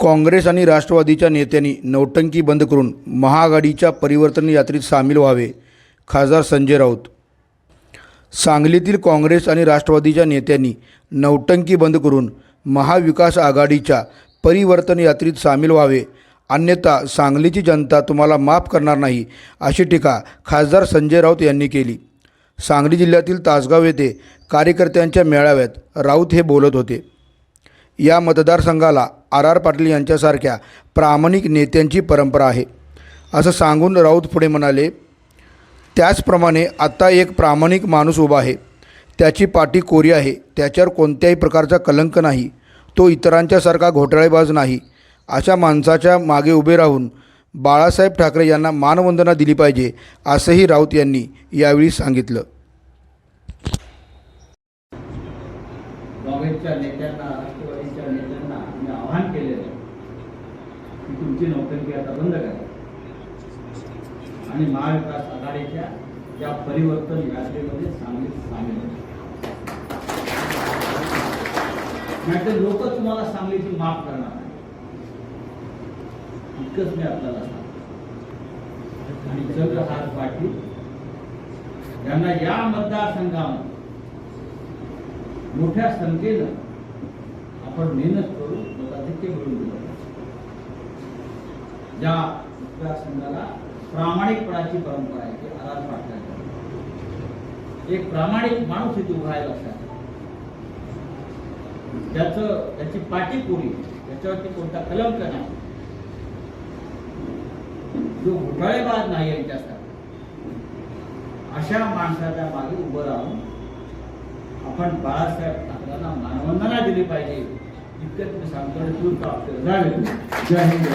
काँग्रेस आणि राष्ट्रवादीच्या नेत्यांनी नौटंकी बंद करून महाआघाडीच्या परिवर्तन यात्रेत सामील व्हावे खासदार संजय राऊत. सांगलीतील काँग्रेस आणि राष्ट्रवादीच्या नेत्यांनी नौटंकी बंद करून महाविकास आघाडीच्या परिवर्तन यात्रेत सामील व्हावे अन्यथा सांगलीची जनता तुम्हाला माफ करणार नाही अशी टीका खासदार संजय राऊत यांनी केली. सांगली जिल्ह्यातील तासगाव येथे कार्यकर्त्यांच्या मेळाव्यात राऊत हे बोलत होते. या मतदारसंघाला आर आर पाटील यांच्यासारख्या प्रामाणिक नेत्यांची परंपरा आहे. असं सांगून राऊत पुढे म्हणाले त्याचप्रमाणे आत्ता एक प्रामाणिक माणूस उभा आहे. त्याची पाठी कोरी आहे. त्याच्यावर कोणत्याही प्रकारचा कलंक नाही. तो इतरांच्यासारखा घोटाळेबाज नाही. अशा माणसाच्या मागे उभे राहून बाळासाहेब ठाकरे यांना मानवंदना दिली पाहिजे असंही राऊत यांनी यावेळी सांगितलं. काँग्रेसच्या नेत्यांना राष्ट्रवादीच्या नेत्यांना मी आवाहन केलेलं आहे की तुमची नौटंकी आता बंद करा. आणि महाविकास आघाडीच्या या परिवर्तन यात्रेमध्ये सांगलीत सामील व्हा. नाहीतर लोक तुम्हाला सांगलीची माफ करणार नाही. इतकंच मी आपल्याला सांगतो. आणि चंद्रहार पाटील यांना या मतदारसंघामध्ये मोठ्या संख्येनं आपण मेहनत करू मताधिक्य मिळवून दिलं ज्या मतदारसंघाला प्रामाणिकपणाची परंपरा आहे ते आधार पाटलांची. एक प्रामाणिक माणूस इथे उभा आहे लक्षात त्याच त्याची पाठीपुरी त्याच्यावरती कोणता कलंक नाही. जो घोटाळेबाज नाही यांच्यासाठी अशा माणसाच्या मागे उभं राहून आपण बाळासाहेब ठाकरेंना मानवंदना दिली पाहिजे. इतकंच मी सांगतो आणि तूर्त आपल्याला जय हिंद.